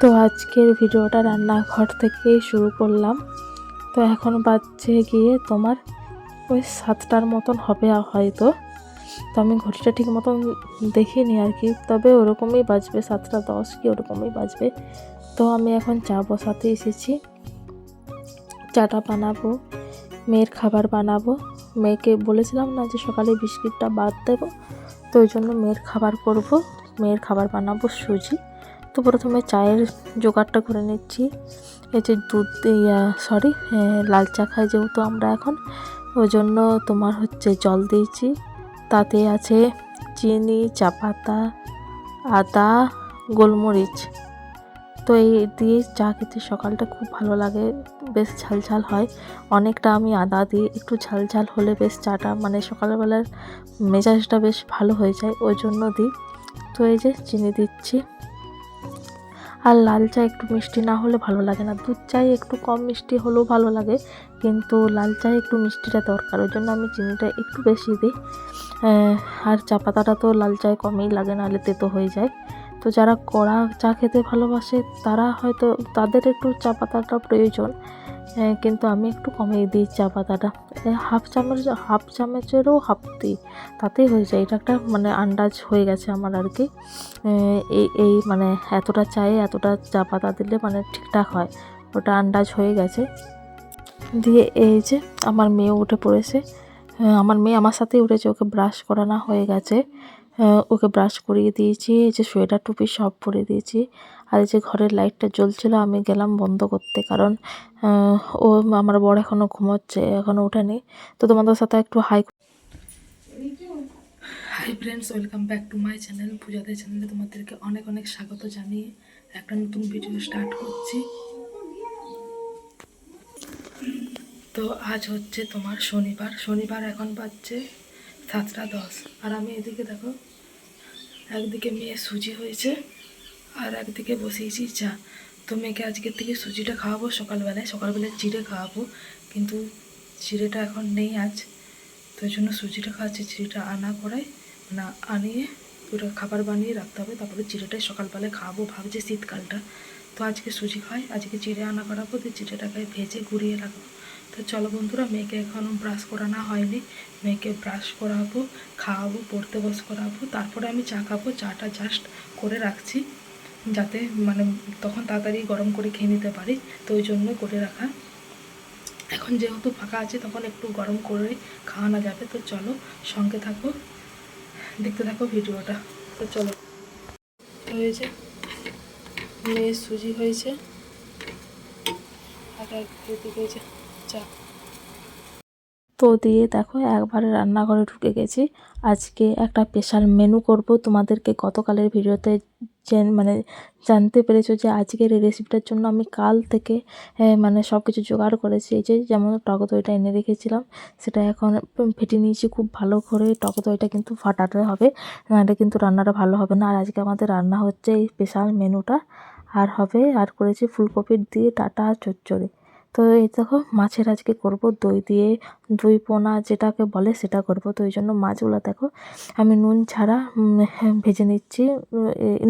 তো আজকের ভিডিওটা রান্নাঘর থেকেই শুরু করলাম। তো এখন বাজছে গিয়ে তোমার ওই সাতটার মতন হবে হয়তো। তো আমি ঘড়িটা ঠিক মতন দেখিনি আর কি, তবে ওরকমই বাজবে সাতটা দশ কি ওরকমই বাজবে। তো আমি এখন চা বসাতে এসেছি। চাটা বানাবো, মেয়ের খাবার বানাবো। মেয়েকে বলেছিলাম না যে সকালে বিস্কিটটা বাদ দেবো, তো ওই জন্য মেয়ের খাবার করব। মেয়ের খাবার বানাবো সুজি। তো প্রথমে চায়ের জোগাড়টা করে নিচ্ছি। এই যে দুধ ইয়া সরি লাল চা খাই যেহেতু আমরা এখন। ওই জন্য তোমার হচ্ছে জল দিয়েছি। তাতে আছে চিনি, চা পাতা, আদা, গোলমরিচ। তো এই দিয়ে চা খেতে সকালটা খুব ভালো লাগে, বেশ ঝাল ঝাল হয়। অনেকটা আমি আদা দিই একটু ঝাল ঝাল হলে বেশ চাটা মানে সকালবেলার মেজাজটা বেশ ভালো হয়ে যায়, ওই জন্য দিই। তো এই যে চিনি দিচ্ছি। আর লাল চা একটু মিষ্টি না হলে ভালো লাগে না। দুধ চাই একটু কম মিষ্টি হলেও ভালো লাগে, কিন্তু লাল চায় একটু মিষ্টিটা দরকার, ওই জন্য আমি চিনিটা একটু বেশি দিই। আর চা পাতাটা তো লাল চায় কমই লাগে, নাহলে তেতো হয়ে যায়। তো যারা কড়া চা খেতে ভালোবাসে, তারা হয়তো তাদের একটু চা পাতাটা প্রয়োজন। কিন্তু আমি একটু কমিয়ে দিই চা পাতাটা। হাফ চামচ, হাফ চামচেরও হাফ দিই, তাতেই হয়ে যায়। এটা একটা মানে আন্দাজ হয়ে গেছে আমার আর কি। এই এই মানে এতটা চায়ে এতটা চা পাতা দিলে মানে ঠিকঠাক হয়। ওটা আন্দাজ হয়ে গেছে। দিয়ে এই যে আমার মেয়ে উঠে পড়েছে। আমার মেয়ে আমার সাথেই উঠেছে। ওকে ব্রাশ করানো হয়ে গেছে। ওকে ব্রাশ করিয়ে দিয়েছি। এই যে সোয়েটার টুপি সব পরে দিয়েছি। আর যে ঘরের লাইটটা জ্বলছিল, আমি গেলাম বন্ধ করতে। কারণ ও আমার বড় এখনও ঘুমোচ্ছে এখনও ওঠেনি। তো তোমাদের সাথে একটু hi hi friends welcome back to my channel পূজাদের চ্যানেলে তোমাদেরকে অনেক অনেক স্বাগত জানিয়ে একটা নতুন ভিডিও স্টার্ট করছি। তো আজ হচ্ছে তোমার শনিবার। শনিবার এখন বাজছে সাতটা দশ। আর আমি এদিকে দেখো, একদিকে মেয়ে সুজি হয়েছে। আর একদিকে বসিয়েছি চা তো মেয়েকে আজকের থেকে সুজিটা খাওয়াবো, সকালবেলায়। সকালবেলায় চিড়ে খাওয়াবো, কিন্তু চিড়েটা এখন নেই আজ। তো ওই জন্য সুজিটা খাওয়াচ্ছি চিড়েটা আনা করায় না, আনিয়ে ওটা খাবার বানিয়ে রাখতে হবে। তারপরে চিড়েটাই সকালবেলায় খাওয়াবো, ভাবছি শীতকালটা। তো আজকে সুজি খাই, আজকে চিড়ে আনা করাবো, দিয়ে চিড়েটাকে ভেজে ঘুরিয়ে রাখব। তো চলো বন্ধুরা, মেয়েকে এখনও ব্রাশ করানো হয়নি। মেয়েকে ব্রাশ করাবো, খাওয়াবো, পড়তে বস করাবো। তারপরে আমি চা খাব, চাটা জাস্ট করে রাখছি। যাতে মানে তখন তাড়াতাড়ি গরম করে খেয়ে নিতে পারি। তো ওই জন্য করে রাখা। এখন যেহেতু ফাঁকা আছে, তখন একটু গরম করে খাওয়ানো যাবে। তো চলো সঙ্গে থাকো, দেখতে থাকো ভিডিওটা। তো চলো। হয়েছে মেয়ে সুজি হয়েছে। তো দিয়ে দেখো, একবারে রান্নাঘরে ঢুকে গেছি। আজকে একটা স্পেশাল মেনু করব তোমাদেরকে। গতকালের ভিডিওতে মানে জানতে পেরেছ যে আজকের এই রেসিপিটার জন্য আমি কাল থেকে মানে সব কিছু জোগাড় করেছি। এই যে যেমন টক দইটা এনে রেখেছিলাম, সেটা এখন ফেটে নিয়েছি খুব ভালো করে। টক দইটা কিন্তু ফাটাতে হবে, নাহলে কিন্তু রান্নাটা ভালো হবে না। আর আজকে আমাদের রান্না হচ্ছে এই স্পেশাল মেনুটা আর হবে, আর করেছি ফুলকপির দিয়ে টাটা চচ্চড়ি। তো এই দেখো মাছের আজকে করব দই দিয়ে, দই পোনা যেটাকে বলে সেটা করব। তো এই জন্য মাছগুলো দেখো আমি নুন ছাড়া ভেজে নিচ্ছি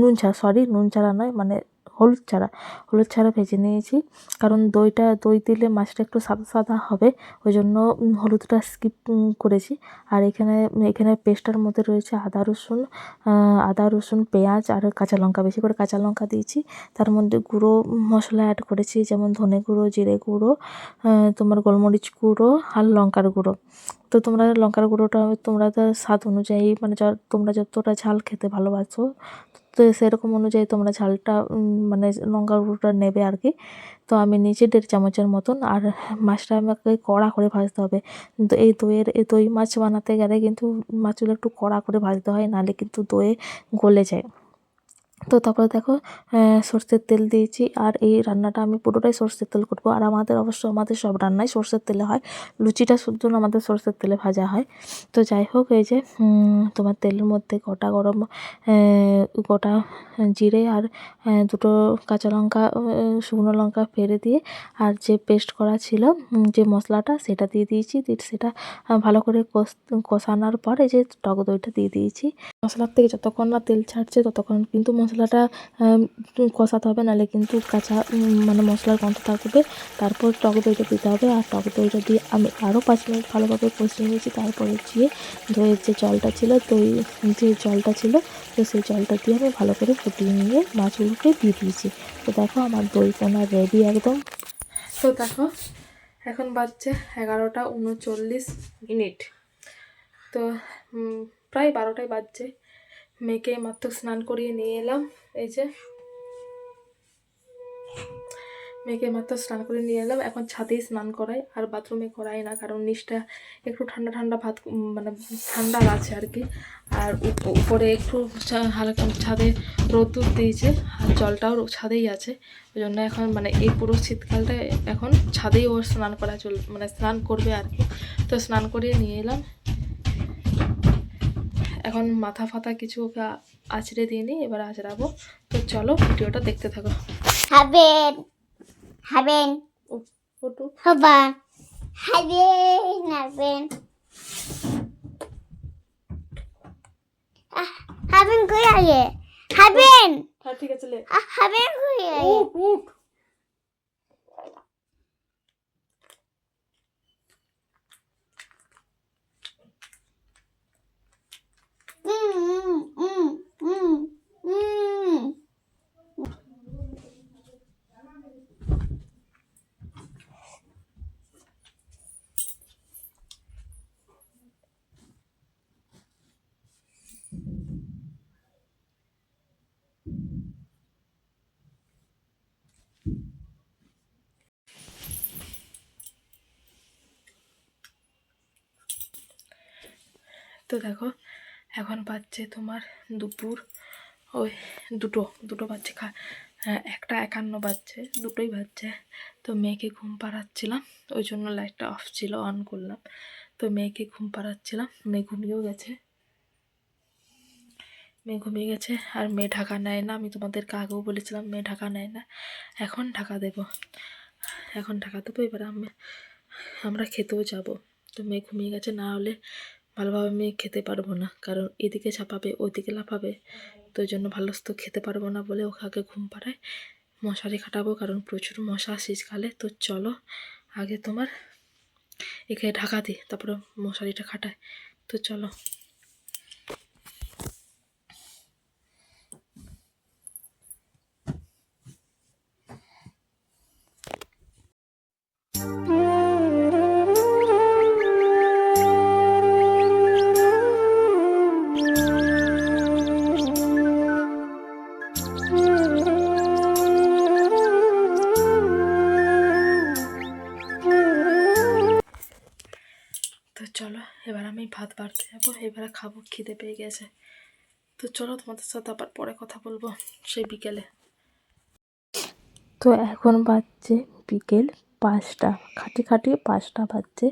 নুন ছাড়া সরি নুন ছাড়া নয় মানে হলুদ ছাড়া হলুদ ছাড়া ভেজে নিয়েছি। কারণ দইটা, দই দিলে মাছটা একটু সাদা সাদা হবে ওই জন্য হলুদটা স্কিপ করেছি। আর এখানে এখানে পেস্টটার মধ্যে রয়েছে আদা, রসুন আদা, রসুন, পেঁয়াজ আর কাঁচা লঙ্কা। বেশি করে কাঁচা লঙ্কা দিয়েছি। তার মধ্যে গুঁড়ো মশলা অ্যাড করেছি, যেমন ধনে গুঁড়ো, জিরে গুঁড়ো তোমার গোলমরিচ গুঁড়ো আর লঙ্কার গুঁড়ো। তো তোমরা লঙ্কার গুঁড়োটা, তোমরা স্বাদ অনুযায়ী মানে তোমরা যতটা ঝাল খেতে ভালোবাসো তো সেরকম অনুযায়ী তোমরা ঝালটা মানে লঙ্কা গুঁড়োটা নেবে আর কি তো আমি নিচে দেড় চামচের মতন, আর মাছটা আমাকে কড়া করে ভাজতে হবে। কিন্তু এই দইয়ের, এই দই মাছ বানাতে গেলে কিন্তু মাছগুলো একটু কড়া করে ভাজতে হয়, নাহলে কিন্তু দইয়ে গলে যায়। তো তারপরে দেখো সর্ষের তেল দিয়েছি আর এই রান্নাটা আমি পুরোটাই সর্ষের তেল করব। আর আমাদের অবশ্য আমাদের সব রান্নাই সর্ষের তেলে হয়। লুচিটা শুদ্ধ আমাদের সর্ষের তেলে ভাজা হয়। তো যাই হোক, এই যে তোমার তেলের মধ্যে গোটা গরম গোটা জিরে আর দুটো কাঁচা লঙ্কা শুকনো লঙ্কা ফেলে দিয়ে আর যে পেস্ট করা ছিল যে মশলাটা সেটা দিয়ে দিয়েছি। সেটা ভালো করে কষানোর পরে যে টক দইটা দিয়ে দিয়েছি। মশলার থেকে যতক্ষণ না তেল ছাড়ছে ততক্ষণ কিন্তু মশলাটা কষাতে হবে, নাহলে কিন্তু কাঁচা মানে মশলার গন্ধ থাকবে। তারপর টক দইটা দিতে হবে, আর টক দইটা দিয়ে আমি আরও পাঁচ মিনিট ভালোভাবে কষিয়ে নিয়েছি। তারপরে দিয়ে দইয়ের যে জলটা ছিল, দই, যে জলটা ছিল, তো সেই জলটা দিয়ে আমি ভালো করে ফুটিয়ে নিয়ে মাছগুলোকে দিয়ে দিয়েছি। তো দেখো আমার দই কোনা রেডি একদম। তো দেখো, এখন বাজছে এগারোটা উনচল্লিশ মিনিট। তো প্রায় বারোটায় বাজছে। মেয়েকে মাত্র স্নান করিয়ে নিয়ে এলাম। এই যে। মেয়েকে মাত্র স্নান করে নিয়ে এলাম। এখন ছাদেই স্নান করাই, আর বাথরুমে করাই না, কারণ নিচটা একটু ঠান্ডা ঠান্ডা ভাত মানে ঠান্ডা আছে আর কি। আর উপ- উপরে একটু হালকা ছাদে রোদ্দুর দিয়েছে, আর জলটাও ছাদেই আছে। ওই জন্য এখন মানে এই পুরো শীতকালটা এখন ছাদেই ওর স্নান করা চল মানে স্নান করবে আর কি। তো স্নান করিয়ে নিয়ে এলাম। এখন মাথা ফাতা কিছু ওকে আছড়ে দিইনি এবার আছড়াবো। তো চলো ভিডিওটা দেখতে থাকো। হাবেন হাবেন। ফটো। হাবা। হাবেন হাবেন। হাবেন কই আইয়ে হাবেন। হ্যাঁ ঠিক আছে লে। হাবেন কই আইয়ে উঠ Mm, mm, mm, mm. তো দেখো এখন বাজছে তোমার দুপুর। ওই দুটো দুটো বাজছে খা হ্যাঁ, একটা একান্ন বাজছে দুটোই বাজছে। তো মেয়েকে ঘুম পাড়াচ্ছিলাম ওই জন্য লাইটটা অফ ছিল অন করলাম। তো মেয়েকে ঘুম পাড়াচ্ছিলাম মেয়ে ঘুমিয়েও গেছে। মেয়ে ঘুমিয়ে গেছে আর মেয়ে ঢাকা নেয় না আমি তোমাদেরকে আগেও বলেছিলাম মেয়ে ঢাকা নেয় না। এখন ঢাকা দেব। এখন ঢাকা দেবো এবার আমি আমরা খেতেও যাব। তো মেয়ে ঘুমিয়ে গেছে না হলে ভালোভাবে আমি খেতে পারব না। কারণ এদিকে ছাপাবে ওদিকে লাফাবে। তো ওই জন্য ভালো তো খেতে পারব না বলে ওকে আগে ঘুম পাড়ায় মশারি খাটাবো। কারণ প্রচুর মশা শীতকালে। তো চলো, আগে তোমার এখানে ঢাকা দিই তারপরে মশারিটা খাটায়। তো চলো। বাড়তে যাব এবারে খাব খিদে পেয়ে গেছে। তো চলো তোমাদের সাথে আবার পরে কথা বলব সেই বিকেলে। তো এখন বাজছে বিকেল পাঁচটা খাটি খাটি পাঁচটা বাজছে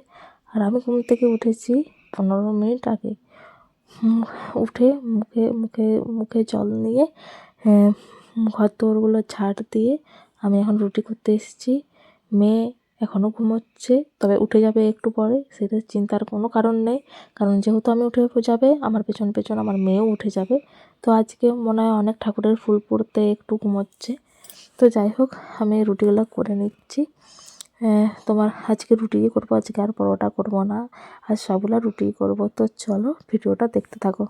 আর আমি ঘুম থেকে উঠেছি পনেরো মিনিট আগে। উঠে মুখে মুখে মুখে জল নিয়ে হ্যাঁ, ঘর দৌড়গুলো ঝাড় দিয়ে আমি এখন রুটি করতে এসেছি। মেয়ে এখনও ঘুমোচ্ছে, তবে উঠে যাবে একটু পরে, সেটা চিন্তার কোনো কারণ নেই। কারণ যেহেতু আমি উঠে যাবে, আমার পেছন পেছন আমার মেয়েও উঠে যাবে। তো আজকে মনে হয় অনেক ঠাকুরের ফুল পড়তে একটু ঘুমোচ্ছে। তো যাই হোক, আমি রুটিগুলো করে নিচ্ছি। তোমার আজকে রুটিই করব, আজকে আর পরোটা করব না। আর সবগুলো রুটিই করব। তো চলো, ভিডিওটা দেখতে থাকো।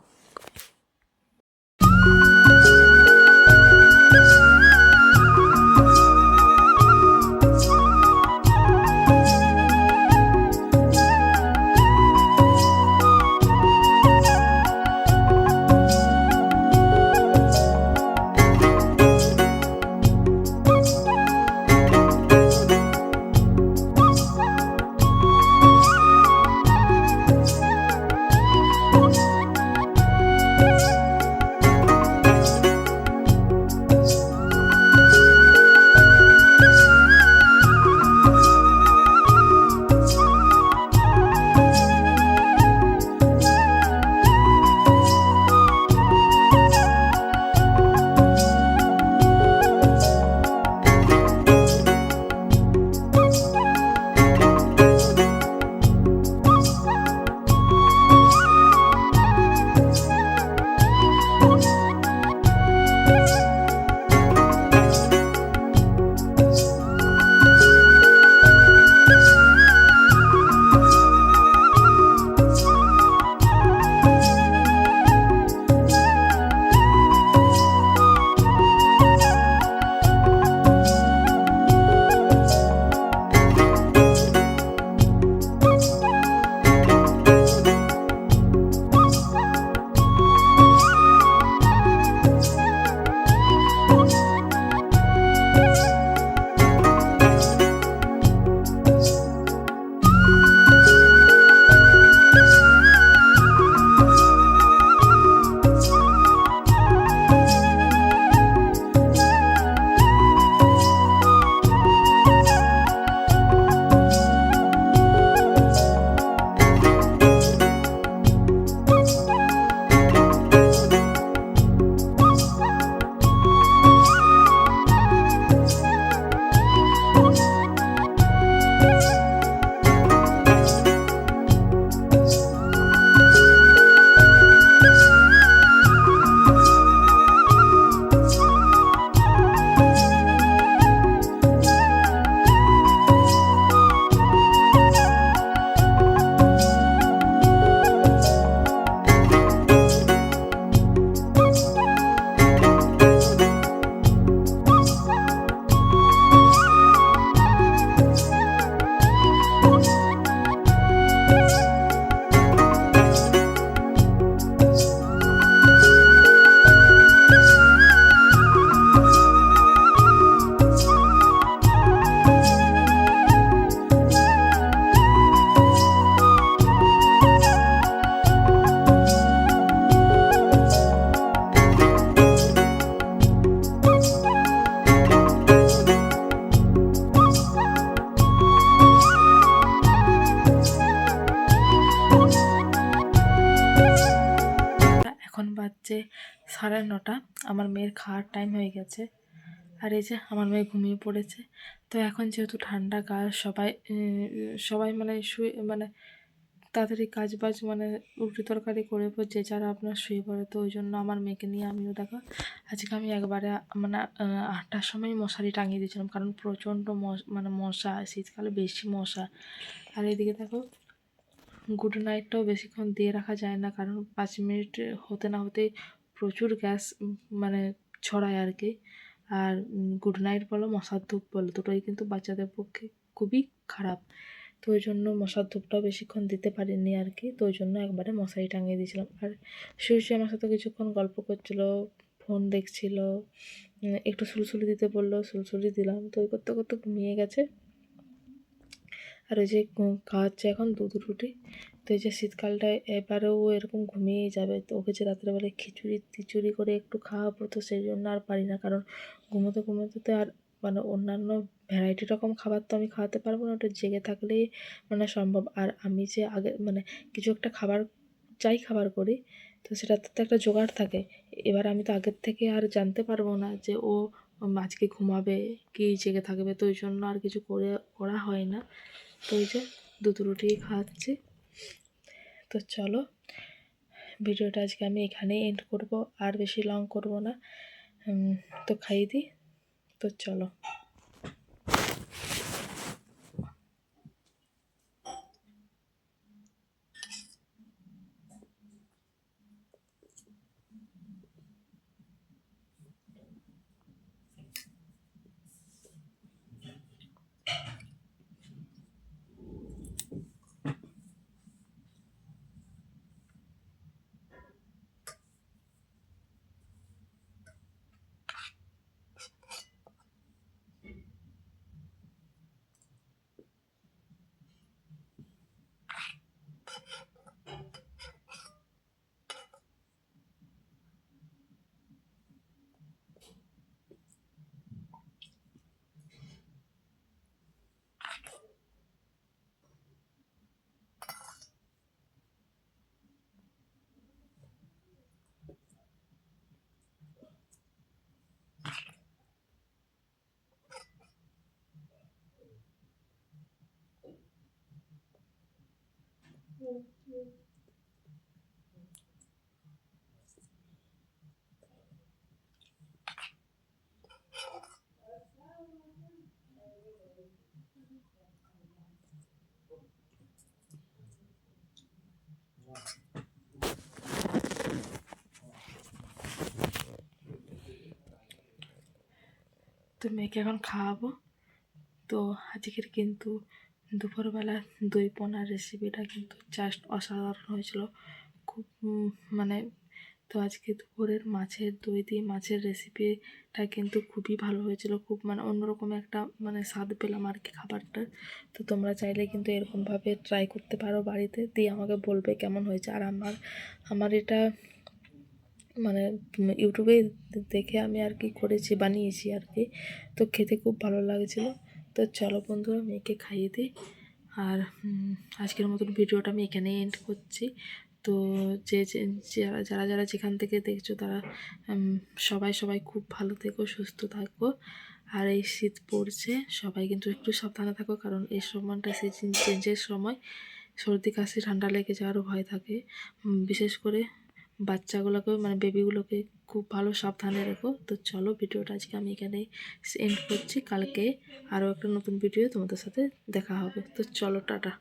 খাওয়ার টাইম হয়ে গেছে। আর এই যে আমার মেয়ে ঘুমিয়ে পড়েছে। তো এখন যেহেতু ঠান্ডা কাল, সবাই সবাই মানে শুয়ে মানে তাড়াতাড়ি কাজ বাজ মানে রুটি তরকারি করে পর যে যারা আপনার শুয়ে পড়ে, তো ওই জন্য আমার মেয়েকে নিয়ে আমিও দেখো, আজকে আমি একবারে মানে আটটার সময় মশারি টাঙিয়ে দিয়েছিলাম। কারণ প্রচণ্ড মানে মশা, শীতকালে বেশি মশা। আর এদিকে দেখো গুড নাইটটাও বেশিক্ষণ দিয়ে রাখা যায় না। কারণ পাঁচ মিনিট হতে না হতেই প্রচুর গ্যাস মানে ছড়ায় আর কি। আর গুড নাইট বলো, মশার ধূপ বলো, দুটোই কিন্তু বাচ্চাদের পক্ষে খুবই খারাপ। তো ওই জন্য মশার ধূপটাও বেশিক্ষণ দিতে পারিনি আর কি, তো ওই জন্য একবারে মশারি টাঙিয়ে দিয়েছিলাম। আর সুইসি আমার সাথে কিছুক্ষণ গল্প করছিল, ফোন দেখছিল একটু সুলসুলি দিতে বলল, সুলসুলি দিলাম, তো ওই করতে করতে ঘুমিয়ে গেছে। আর ওই যে খাওয়াচ্ছে এখন দুধ রুটি তো এই যে শীতকালটায় এবারেও এরকম ঘুমিয়েই যাবে। তো ওকে যে রাত্রেবেলায় খিচুড়ি টিচুড়ি করে একটু খাওয়াবো, তো সেই জন্য আর পারি না। কারণ ঘুমোতে ঘুমোতে তো আর মানে অন্যান্য ভ্যারাইটি রকম খাবার তো আমি খাওয়াতে পারব না। ওটা জেগে থাকলেই মানে সম্ভব। আর আমি যে আগে মানে কিছু একটা খাবার চাই খাবার করি, তো সেটাতে তো একটা জোগাড় থাকে। এবার আমি তো আগের থেকে আর জানতে পারব না যে ও আজকে ঘুমাবে, কি জেগে থাকবে। তো ওই জন্য আর কিছু করে, করা হয় না। তো ওই যে দুধ রুটি খাওয়াচ্ছি তো চলো, ভিডিওটা আজকে আমি এখানেই এন্ড করব, আর বেশি লং করব না। তো খাইয়ে দিই, তো চলো। তো মেয়েকে এখন খাওয়াবো। তো আজকের কিন্তু দুপুরবেলা দই পোনার রেসিপিটা কিন্তু জাস্ট অসাধারণ হয়েছিল। খুব মানে তো আজকে দুপুরের মাছের দই দিয়ে মাছের রেসিপিটা কিন্তু খুবই ভালো হয়েছিল। খুব মানে অন্যরকম একটা মানে স্বাদ পেলাম আর কি খাবারটার তো তোমরা চাইলে কিন্তু এরকমভাবে ট্রাই করতে পারো বাড়িতে। দিয়ে আমাকে বলবে কেমন হয়েছে। আর আমার আমার এটা মানে ইউটিউবে দেখে আমি আর কি করেছি, বানিয়েছি আর কি। তো খেতে খুব ভালো লাগছিল। তো চলো বন্ধুরা, মেয়েকে খাইয়ে দিই। আর আজকের মতন ভিডিওটা আমি এখানেই এন্ড করছি। তো যে যারা যারা যারা যেখান থেকে দেখছ তারা সবাই সবাই খুব ভালো থেকো, সুস্থ থাকো। আর এই শীত পড়ছে, সবাই কিন্তু একটু সাবধানে থাকো, কারণ এই সময়টা সিজন চেঞ্জের সময় সর্দি, কাশি, ঠান্ডা লেগে যাওয়ারও ভয় থাকে। বিশেষ করে বাচ্চাগুলোকে মানে বেবিগুলোকে খুব ভালো সাবধানে রেখো। তো চলো ভিডিওটা আজকে আমি এখানে এন্ড করছি। কালকে আরও একটা নতুন ভিডিও তোমাদের সাথে দেখা হবে। তো চলো, টাটা।